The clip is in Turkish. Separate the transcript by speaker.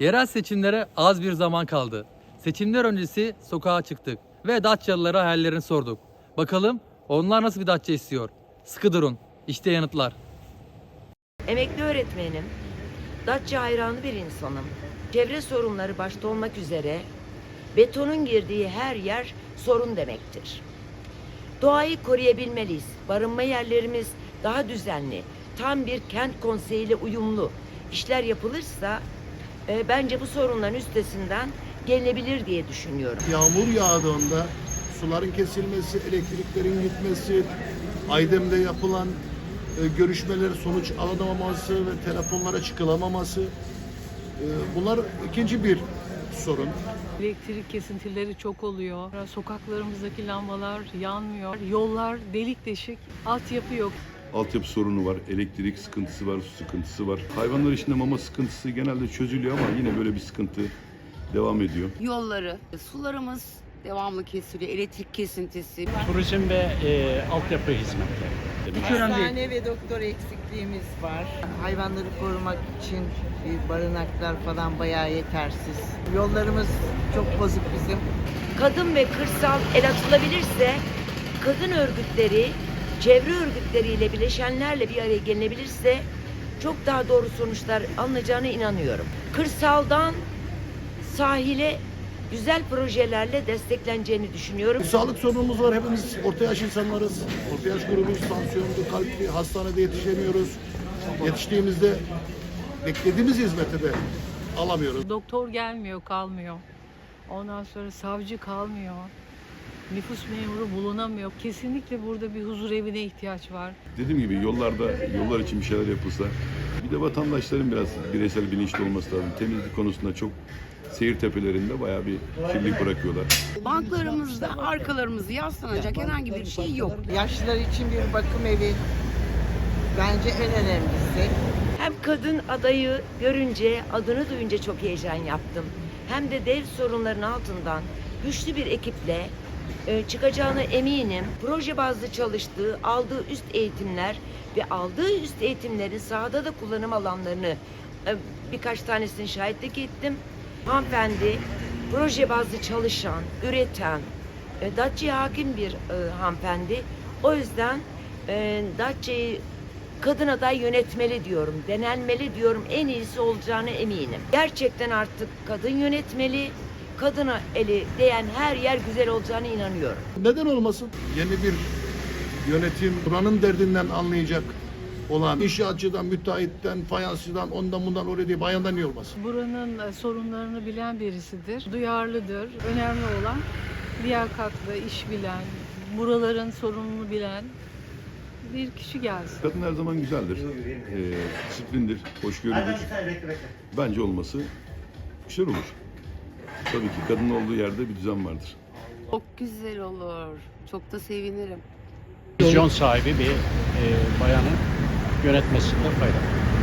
Speaker 1: Yerel seçimlere az bir zaman kaldı. Seçimler öncesi sokağa çıktık ve Datçalılara hayallerini sorduk. Bakalım onlar nasıl bir Datça istiyor? Sıkı durun. İşte yanıtlar.
Speaker 2: Emekli öğretmenim, Datça hayranı bir insanım. Çevre sorunları başta olmak üzere betonun girdiği her yer sorun demektir. Doğayı koruyabilmeliyiz. Barınma yerlerimiz daha düzenli, tam bir kent konseyiyle uyumlu işler yapılırsa e, bence bu sorunların üstesinden gelinebilir diye düşünüyorum.
Speaker 3: Yağmur yağdığında suların kesilmesi, elektriklerin gitmesi, Aydem'de yapılan e, görüşmeler sonuç alınamaması ve telefonlara çıkılamaması e, bunlar ikinci bir sorun.
Speaker 4: Elektrik kesintileri çok oluyor. Sokaklarımızdaki lambalar yanmıyor. Yollar delik deşik. Altyapı yok.
Speaker 5: Altyapı sorunu var, elektrik sıkıntısı var, su sıkıntısı var. Hayvanlar içinde mama sıkıntısı genelde çözülüyor ama yine böyle bir sıkıntı devam ediyor.
Speaker 6: yolları, sularımız devamlı kesiliyor, elektrik kesintisi.
Speaker 7: turizm ve e, altyapı hizmetleri. Hiç önemli değil.
Speaker 8: Hastane ve doktor eksikliğimiz var. Hayvanları korumak için bir barınaklar falan bayağı yetersiz. Yollarımız çok bozuk bizim.
Speaker 2: kadın ve kırsal el atılabilirse, kadın örgütleri, çevre örgütleriyle bileşenlerle bir araya gelinebilirse çok daha doğru sonuçlar alınacağına inanıyorum. Kırsaldan sahile güzel projelerle destekleneceğini düşünüyorum.
Speaker 3: Sağlık sorunumuz var. Hepimiz orta yaş insanlarız. Orta yaş grubuyuz. Tansiyonlu, kalpli, hastanede yetişemiyoruz. Yetiştiğimizde beklediğimiz hizmeti de alamıyoruz.
Speaker 4: Doktor gelmiyor, kalmıyor. Ondan sonra savcı kalmıyor. Nüfus memuru bulunamıyor. Kesinlikle burada bir huzur evine ihtiyaç var.
Speaker 5: Dediğim gibi yollarda, yollar için bir şeyler yapılsa, bir de vatandaşların biraz bireysel bilinçli olması lazım. Temizlik konusunda çok seyir tepelerinde bayağı bir kirlilik bırakıyorlar.
Speaker 6: Banklarımızda arkalarımızı yaslanacak herhangi bir şey yok.
Speaker 8: Yaşlılar için bir bakım evi bence en önemlisi.
Speaker 2: Hem kadın adayı görünce, adını duyunca çok heyecan yaptım. Hem de dev sorunların altından güçlü bir ekiple çıkacağına eminim. Proje bazlı çalıştığı, aldığı üst eğitimler ve aldığı üst eğitimlerin sahada da kullanım alanlarını e, birkaç tanesini şahitlik ettim. Hanımefendi proje bazlı çalışan, üreten, e, Datça'ya hakim bir e, hanımefendi. O yüzden Datça'yı kadın aday yönetmeli diyorum, denenmeli diyorum, en iyisi olacağına eminim. Gerçekten artık kadın yönetmeli, kadına eli değen her yer güzel olacağına inanıyorum.
Speaker 3: Neden olmasın? Yeni bir yönetim buranın derdinden anlayacak olan inşaatçıdan, müteahhitten, fayansçıdan, ondan bundan oraya değil, bayandan niye olmasın?
Speaker 4: Buranın e, sorunlarını bilen birisidir. Duyarlıdır. Önemli olan liyakatlı, iş bilen, buraların sorununu bilen bir kişi gelsin.
Speaker 5: Kadın her zaman güzeldir, ee, disiplindir, hoşgörülüdür. Bence olması güzel olur. Tabii ki kadın olduğu yerde bir düzen vardır.
Speaker 6: Çok güzel olur. Çok da sevinirim.
Speaker 7: Vizyon sahibi bir e, bayanın yönetmesinde fayda var.